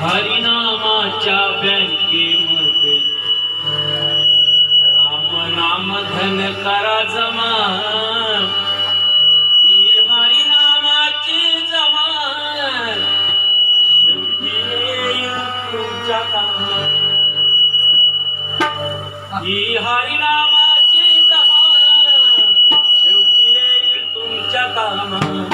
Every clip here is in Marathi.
हरिनामाच्या बँकेमध्ये. राम नाम धन करा जमा. ही हरिनामाची जमा. तुमच्या कामा ही हरिनामाची जमा. शेवटी तुमच्या कामा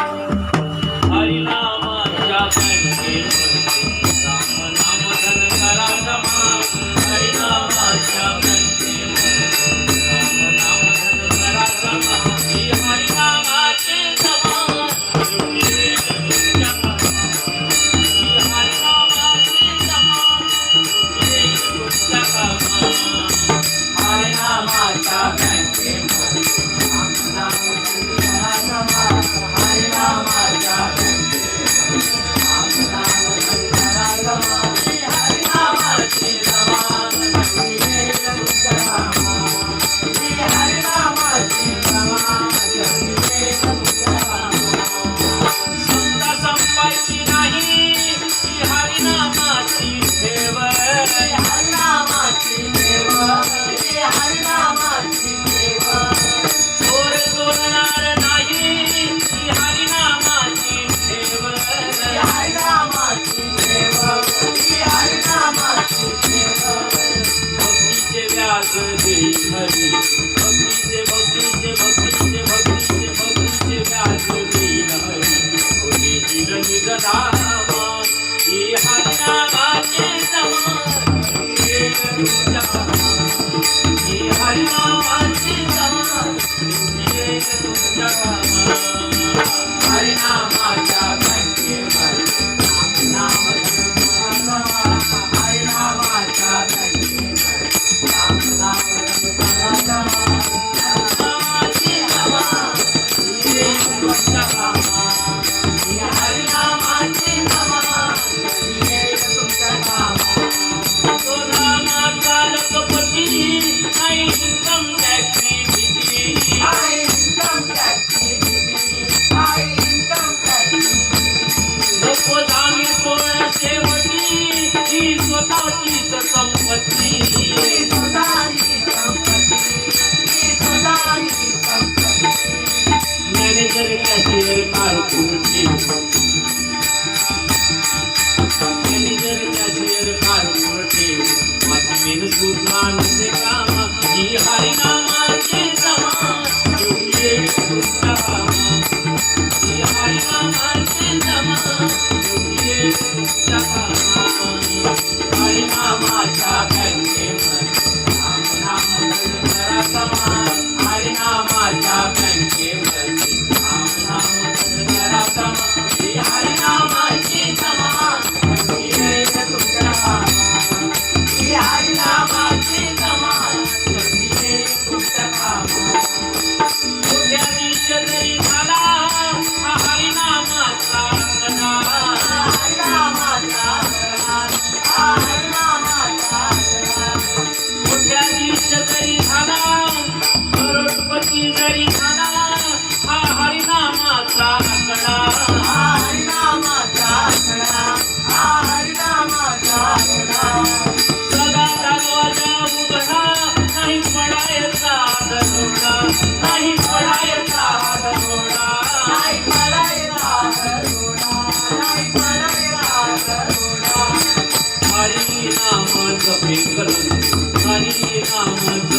อยู่จ Namah my God.